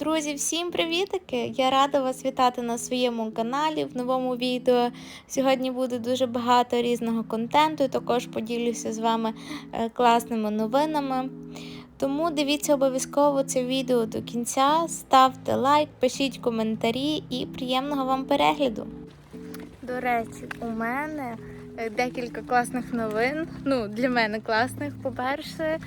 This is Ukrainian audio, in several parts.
Друзі, всім привітики! Я рада вас вітати на своєму каналі в новому відео. Сьогодні буде дуже багато різного контенту, також поділюся з вами е, класними новинами. Тому дивіться обов'язково це відео до кінця, ставте лайк, пишіть коментарі і приємного вам перегляду. До речі, у мене е, декілька класних новин. Ну, для мене класних. По-перше,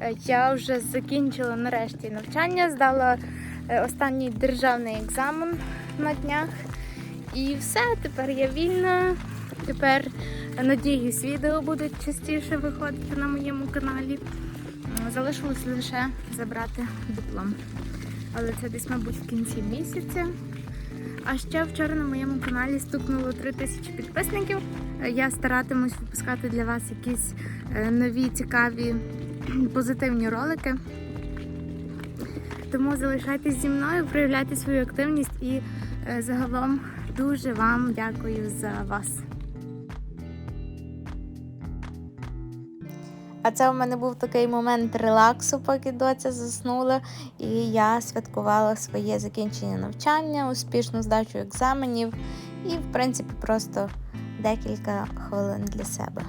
е, я вже закінчила нарешті навчання, здала останній державний екзамен на днях. І все, тепер я вільна. Тепер, е, надіюсь, відео будуть частіше виходити на моєму каналі. Залишилось лише забрати диплом. Але це десь, мабуть, в кінці місяця. А ще вчора на моєму каналі стукнуло 3 тисячі підписників. Е, Я старатимусь випускати для вас якісь е, нові цікаві позитивні ролики. Тому залишайтесь зі мною, проявляйте свою активність і е, загалом дуже вам дякую за вас. А це у мене був такий момент релаксу, поки доця заснула, і я святкувала своє закінчення навчання, успішну здачу екзаменів і, в принципі, просто декілька хвилин для себе.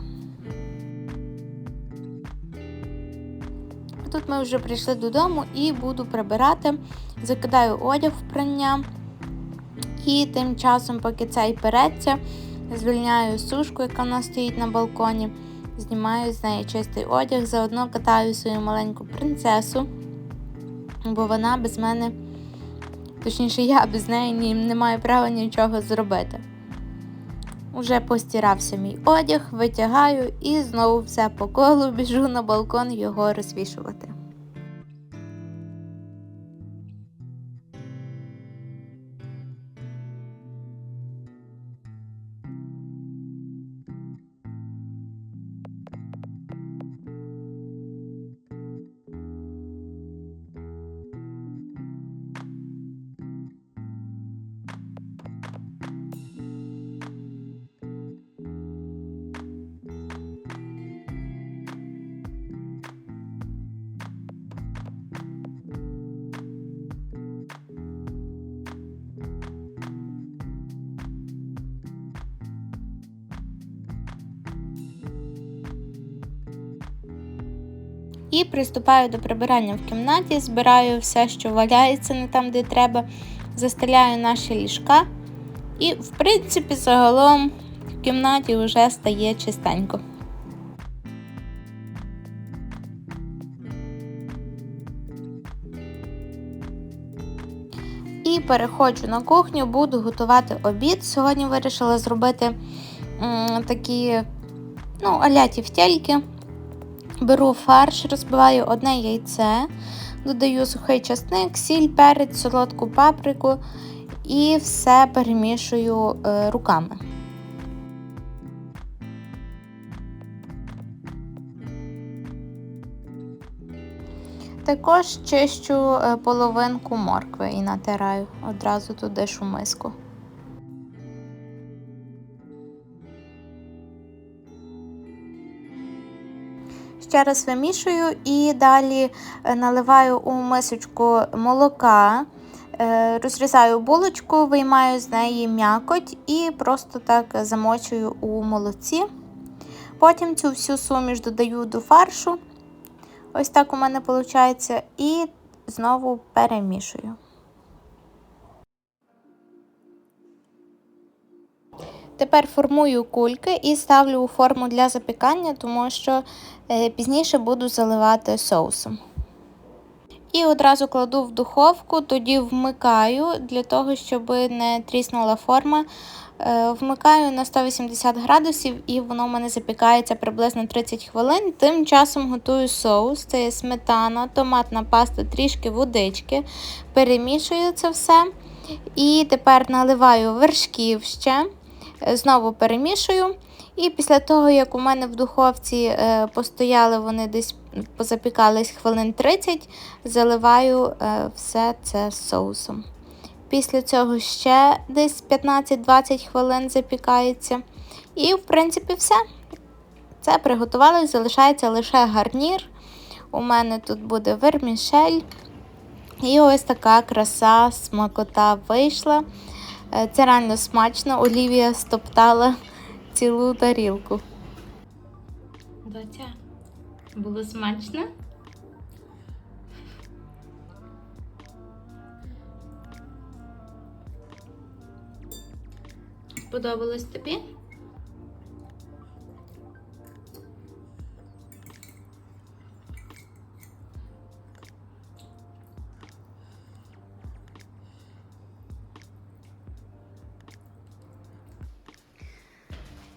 Тут ми вже прийшли додому і буду прибирати, закидаю одяг в прання. І тим часом, поки цей переться, звільняю сушку, яка в нас стоїть на балконі знімаю з неї чистий одяг, заодно катаю свою маленьку принцесу, бо вона без мене, точніше, я без неї не маю права нічого зробити. Уже постирався мій одяг, витягаю і знову все по колу біжу на балкон його розвішувати. І приступаю до прибирання в кімнаті, збираю все, що валяється не там, де треба, застеляю наші ліжка. І, в принципі, загалом в кімнаті вже стає чистенько. І переходжу на кухню, буду готувати обід. Сьогодні вирішила зробити м, такі ну, аля тівтельки. Беру фарш, розбиваю одне яйце, додаю сухий часник, сіль, перець, солодку паприку і все перемішую е, руками. Також чищу е, половинку моркви і натираю одразу туди ж у миску. Ще раз вимішую і далі е, наливаю у мисочку молока, е, розрізаю булочку, виймаю з неї м'якоть і просто так замочую у молоці. Потім цю всю суміш додаю до фаршу. Ось так у мене виходить, і знову перемішую. Тепер формую кульки і ставлю у форму для запікання, тому що е, пізніше буду заливати соусом. І одразу кладу в духовку, тоді вмикаю для того, щоб не тріснула форма. Е, Вмикаю на 180 градусів і воно в мене запікається приблизно 30 хвилин. Тим часом готую соус. Це є сметана, томатна паста, трішки водички. Перемішую це все. І тепер наливаю вершків ще. Е, Знову перемішую. І після того, як у мене в духовці е, постояли, вони десь позапікались хвилин 30, заливаю е, все це соусом. Після цього ще десь 15-20 хвилин запікається. І, в принципі, все. Це приготувалось, залишається лише гарнір. У мене тут буде вермішель І ось така краса, смакота вийшла. Е, Це реально смачно. Олівія стоптала цілу тарілку. Доця, було смачно? Сподобалось тобі?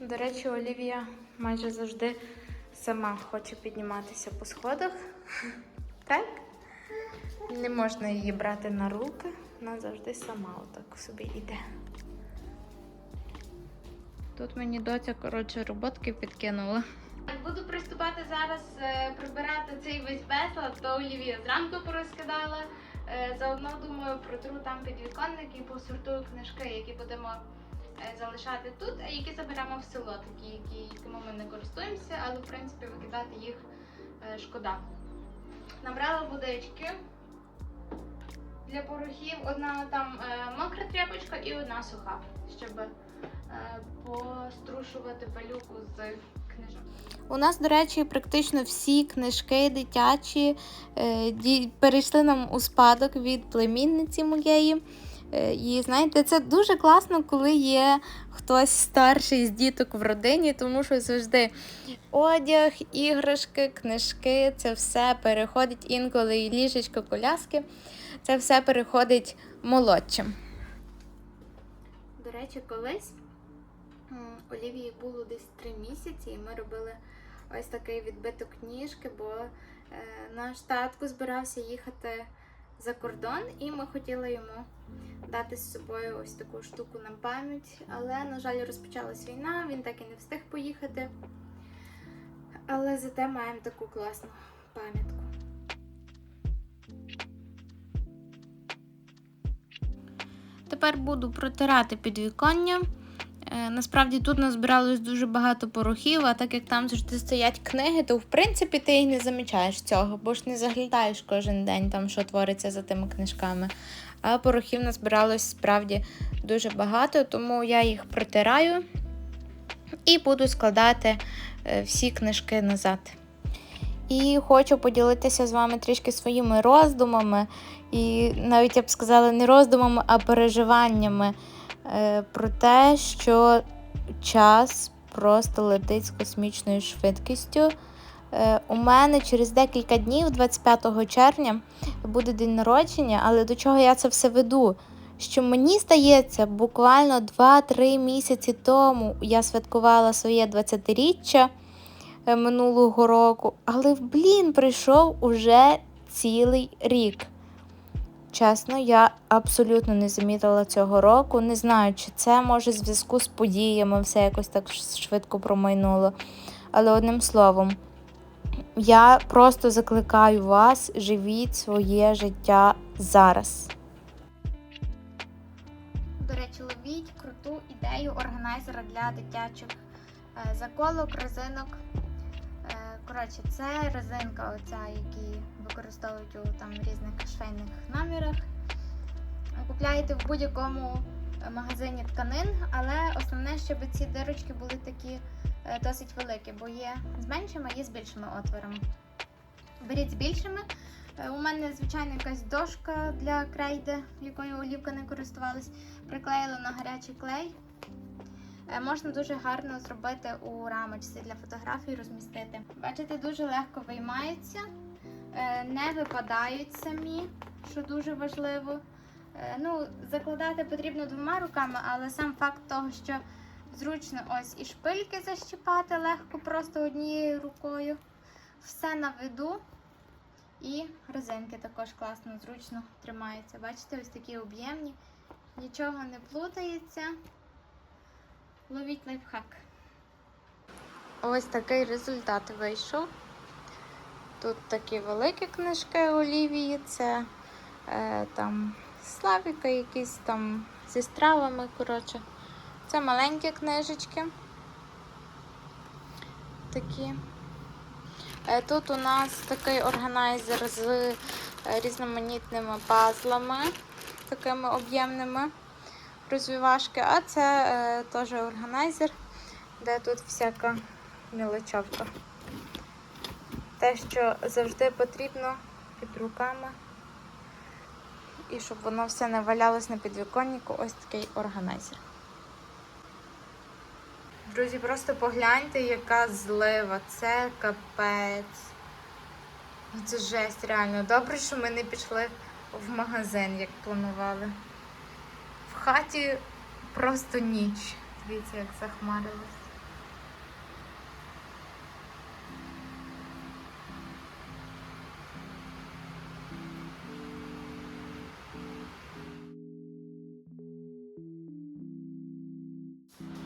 До речі, Олівія майже завжди сама хоче підніматися по сходах. Так? Не можна її брати на руки, вона завжди сама отак собі йде. Тут мені доця, коротше, роботки підкинула. Буду приступати зараз е, прибирати цей весь безлад, то Олівія зранку порозкидала. Е, заодно думаю, протру там підвіконник і посортую книжки, які будемо залишати тут, а які заберемо в село, такі, які, якими ми не користуємося, але в принципі викидати їх е, шкода. Набрала водички для порохів. Одна там е, мокра тряпочка і одна суха, щоб е, пострушувати пилюку з книжок. У нас, до речі, практично всі книжки дитячі е, перейшли нам у спадок від племінниці моєї. Е, І знаєте, це дуже класно, коли є хтось старший з діток в родині, тому що завжди одяг, іграшки, книжки це все переходить інколи і ліжечко, коляски. Це все переходить молодшим. До речі, колись Олівії було десь три місяці, і ми робили ось такий відбиток кніжки, бо е, наш татко збирався їхати за кордон, і ми хотіли йому дати з собою ось таку штуку на пам'ять. Але, на жаль, розпочалась війна, він так і не встиг поїхати. Але зате маємо таку класну пам'ятку. Тепер буду протирати підвіконня. Е, Насправді тут назбиралось дуже багато порохів, а так як там завжди стоять книги, то в принципі ти і не замічаєш цього, бо ж не заглядаєш кожен день, там, що твориться за тими книжками. А порохів назбиралось справді дуже багато, тому я їх протираю і буду складати е, всі книжки назад. І хочу поділитися з вами трішки своїми роздумами, і навіть я б сказала, не роздумами, а переживаннями про те, що час просто летить з космічною швидкістю. Е, У мене через декілька днів, 25 червня, буде день народження, але до чого я це все веду? Що мені здається, буквально 2-3 місяці тому я святкувала своє 20-річчя е, минулого року, але блін, прийшов уже цілий рік. Чесно, я абсолютно не замітила цього року. Не знаю, чи це може в зв'язку з подіями, все якось так швидко промайнуло. Але одним словом, я просто закликаю вас, живіть своє життя зараз. До речі, ловіть круту ідею органайзера для дитячих е, заколок, резинок. Коротше, це резинка, оця, які використовують у там різних швейних намірах. Купляєте в будь-якому е, магазині тканин, але основне, щоб ці дирочки були такі е, досить великі, бо є з меншими, є з більшими отворами. Беріть з більшими. Е, У мене, звичайно, якась дошка для крейди, якою олівка не користувалась. Приклеїла на гарячий клей. Е, Можна дуже гарно зробити у рамочці для фотографій, розмістити. Бачите, дуже легко виймаються, е, не випадають самі, що дуже важливо. Е, Ну, закладати потрібно двома руками, але сам факт того, що зручно ось і шпильки защіпати легко просто однією рукою. Все на виду. І резинки також класно, зручно тримаються. Бачите, ось такі об'ємні, нічого не плутається. Ловіть лайфхак. Ось такий результат вийшов. Тут такі великі книжки Олівії, це е, там Славіка, якісь там зі стравами. коротше. Це маленькі книжечки. Такі. Е, Тут у нас такий органайзер з е, різноманітними пазлами, такими об'ємними розвивашки. А це е, теж органайзер, де тут всяка мілочовка. Те, що завжди потрібно під руками. І щоб воно все не валялось на підвіконнику, ось такий органайзер. Друзі, просто погляньте, яка злива. Це капець. Це жесть, реально. Добре, що ми не пішли в магазин, як планували. Хаті просто ніч. Дивіться, як захмарилось.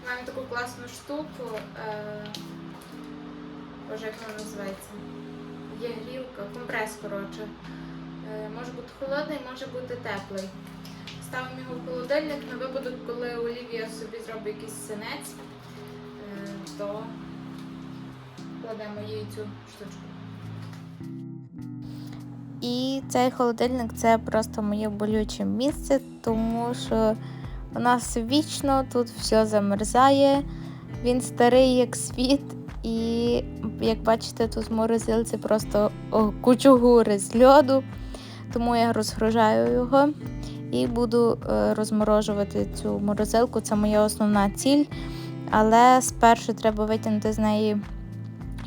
Маємо таку класну штуку. Е... Боже, як вона називається? Є грілка, компрес, коротше. Е, може бути холодний, може бути теплий. Ставимо його в холодильник на випадок, коли Олівія собі зробить якийсь синець, е, то кладемо їй цю штучку. І цей холодильник це просто моє болюче місце, тому що у нас вічно тут все замерзає. Він старий як світ, і як бачите, тут в морозилці просто о, кучугури з льоду, тому я розгружаю його і буду е, розморожувати цю морозилку. Це моя основна ціль. Але спершу треба витягнути з неї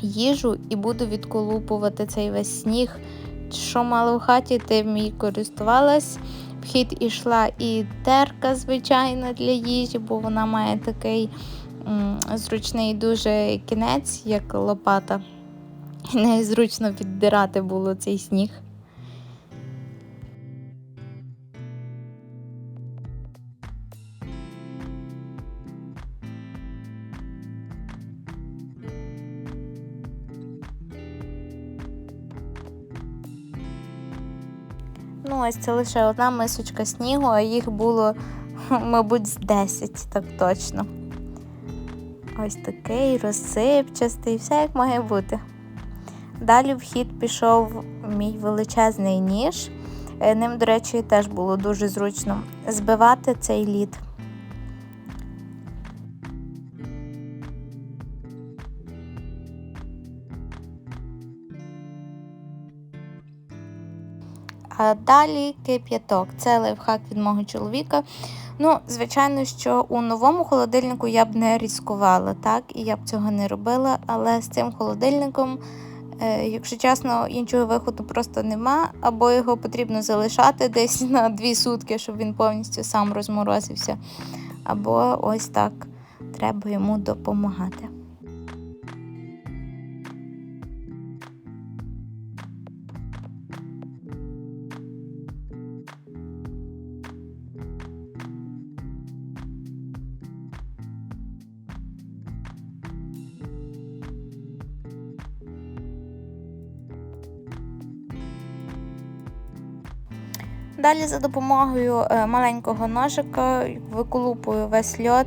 їжу і буду відколупувати цей весь сніг. Що мало в хаті, тим і користувалась. В хід ішла і терка, звичайно, для їжі, бо вона має такий м, зручний дуже кінець, як лопата. І нею зручно віддирати було цей сніг. Ну, ось це лише одна мисочка снігу, а їх було, мабуть, з 10, так точно. Ось такий розсипчастий, все як має бути. Далі в хід пішов мій величезний ніж. Е, Ним, до речі, теж було дуже зручно збивати цей лід. А далі кип'яток. Це лайфхак від мого чоловіка. Ну, звичайно, що у новому холодильнику я б не ризикувала, так, і я б цього не робила. Але з цим холодильником, е, якщо чесно, іншого виходу просто нема, або його потрібно залишати десь на дві сутки, щоб він повністю сам розморозився. Або ось так треба йому допомагати. Далі за допомогою е, маленького ножика виколупую весь льод,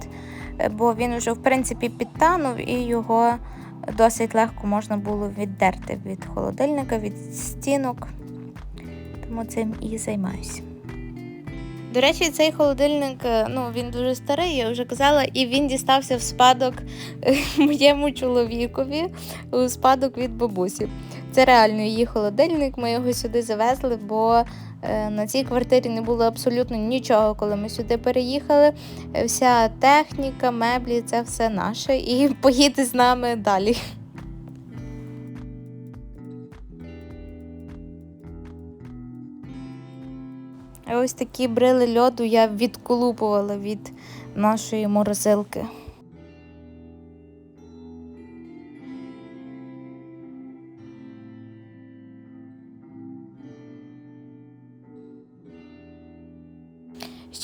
е, бо він вже в принципі підтанув і його досить легко можна було віддерти від холодильника, від стінок. Тому цим і займаюся. До речі, цей холодильник е, ну, він дуже старий, я вже казала, і він дістався в спадок моєму чоловікові у спадок від бабусі. Це реально її холодильник. Ми його сюди завезли, бо на цій квартирі не було абсолютно нічого, коли ми сюди переїхали. Е, Вся техніка, меблі це все наше. І поїде з нами далі. Ось такі брили льоду я відколупувала від нашої морозилки.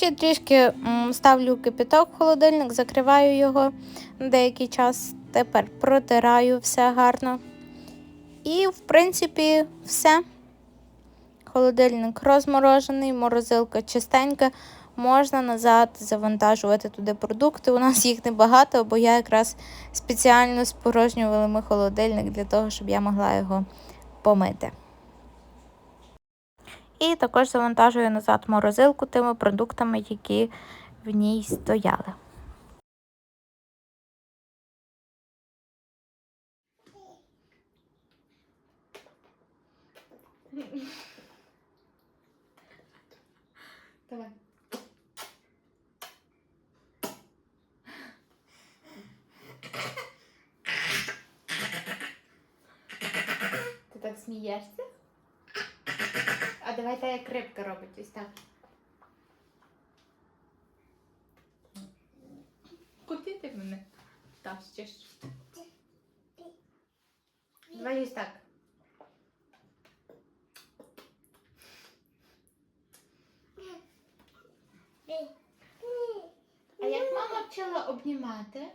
Ще трішки ставлю кипяток в холодильник, закриваю його на деякий час. Тепер протираю все гарно. І, в принципі, все. Холодильник розморожений, морозилка чистенька. Можна назад завантажувати туди продукти. У нас їх небагато, бо я якраз спеціально спорожнювала ми холодильник для того, щоб я могла його помити. І також завантажую назад морозилку тими продуктами, які в ній стояли. Давай. Ти так смієшся? А давай та як рибка робить ось так. Куди ти мене тащиш? Давай ось так. А як мама вчила обнімати?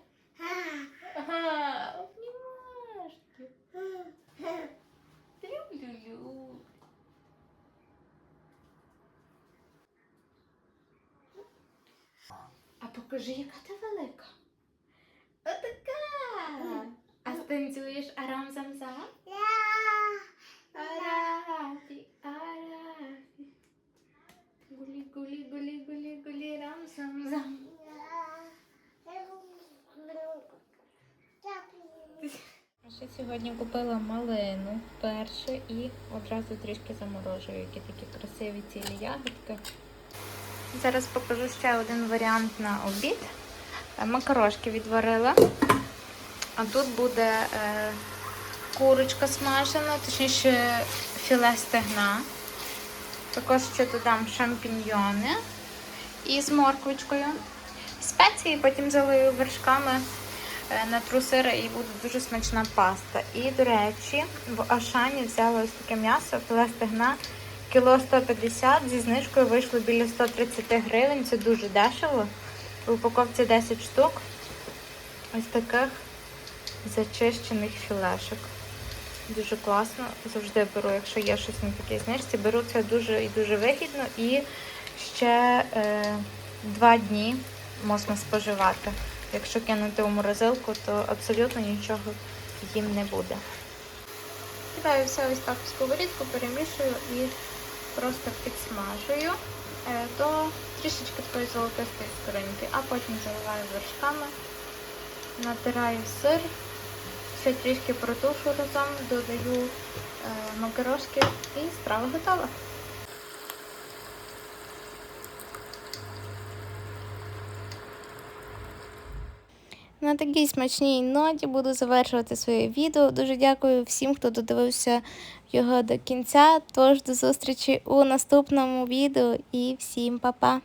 Покажи, яка ти велика. Отака. А станцюєш арам. Гулі, гулі, гулі, гулі, гулі, рам зам зам. Ще сьогодні купила малину вперше і одразу трішки заморожую, які такі красиві цілі ягодки. Зараз покажу ще один варіант на обід. Е, Макарошки відварила. А тут буде е, курочка смажена, точніше філе стегна. Також ще додам шампіньйони із морквочкою. Спеції потім залию вершками е, натру сира і буде дуже смачна паста. І, до речі, в Ашані взяла ось таке м'ясо, філе стегна, кіло 150, зі знижкою вийшло біля 130 гривень. Це дуже дешево. В упаковці 10 штук. Ось таких зачищених філешок. Дуже класно. Завжди беру, якщо є щось на такій знижці. Беру це дуже і дуже вигідно і ще е, два дні можна споживати. Якщо кинути у морозилку, то абсолютно нічого їм не буде. Кидаю все ось так в сковорідку, перемішую і просто підсмажую е, до трішечки такої золотистої скоринки, а потім заливаю вершками, натираю сир, ще трішки протушу разом, додаю е, макарошки і страва готова. На такій смачній ноті буду завершувати своє відео. Дуже дякую всім, хто додивився його до кінця. Тож до зустрічі у наступному відео і всім па-па!